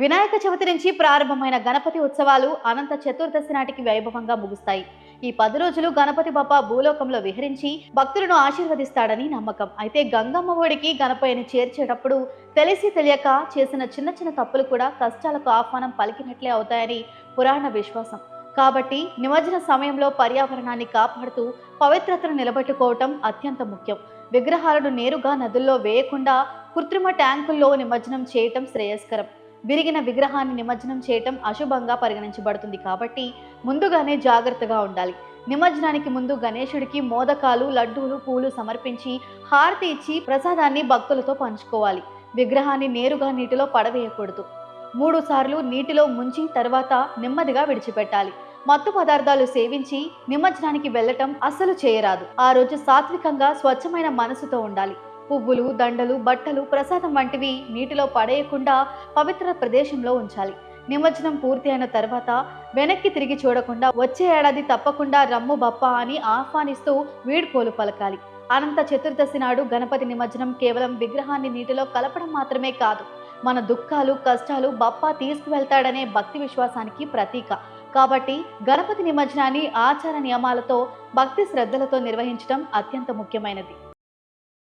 వినాయక చవితి నుంచి ప్రారంభమైన గణపతి ఉత్సవాలు అనంత చతుర్దశి నాటికి వైభవంగా ముగుస్తాయి. ఈ పది రోజులు గణపతి బప్ప భూలోకంలో విహరించి భక్తులను ఆశీర్వదిస్తాడని నమ్మకం. అయితే గంగమ్మ ఒడికి గణపయ్యని చేర్చేటప్పుడు తెలిసి తెలియక చేసిన చిన్న చిన్న తప్పులు కూడా కష్టాలకు ఆహ్వానం పలికినట్లే అవుతాయని పురాణ విశ్వాసం. కాబట్టి నిమజ్జన సమయంలో పర్యావరణాన్ని కాపాడుతూ పవిత్రతను నిలబెట్టుకోవటం అత్యంత ముఖ్యం. విగ్రహాలను నేరుగా నదుల్లో వేయకుండా కృత్రిమ ట్యాంకుల్లో నిమజ్జనం చేయటం శ్రేయస్కరం. విరిగిన విగ్రహాన్ని నిమజ్జనం చేయటం అశుభంగా పరిగణించబడుతుంది కాబట్టి ముందుగానే జాగ్రత్తగా ఉండాలి. నిమజ్జనానికి ముందు గణేశుడికి మోదకాలు లడ్డూలు పూలు సమర్పించి హారతి ఇచ్చి ప్రసాదాన్ని భక్తులతో పంచుకోవాలి. విగ్రహాన్ని నేరుగా నీటిలో పడవేయకూడదు. మూడు సార్లు నీటిలో ముంచి తర్వాత నెమ్మదిగా విడిచిపెట్టాలి. మత్తు పదార్థాలు సేవించి నిమజ్జనానికి వెళ్ళటం అస్సలు చేయరాదు. ఆ రోజు సాత్వికంగా స్వచ్ఛమైన మనసుతో ఉండాలి. పువ్వులు దండలు బట్టలు ప్రసాదం వంటివి నీటిలో పడేయకుండా పవిత్ర ప్రదేశంలో ఉంచాలి. నిమజ్జనం పూర్తి అయిన తర్వాత వెనక్కి తిరిగి చూడకుండా వచ్చే ఏడాది తప్పకుండా రమ్ము బప్ప అని ఆహ్వానిస్తూ వీడ్కోలు పలకాలి. అనంత చతుర్దశి నాడు గణపతి నిమజ్జనం కేవలం విగ్రహాన్ని నీటిలో కలపడం మాత్రమే కాదు మన దుఃఖాలు కష్టాలు బప్ప తీసుకువెళ్తాడనే భక్తి విశ్వాసానికి ప్రతీక. కాబట్టి గణపతి నిమజ్జనాన్ని ఆచార నియమాలతో భక్తి శ్రద్ధలతో నిర్వహించడం అత్యంత ముఖ్యమైనది.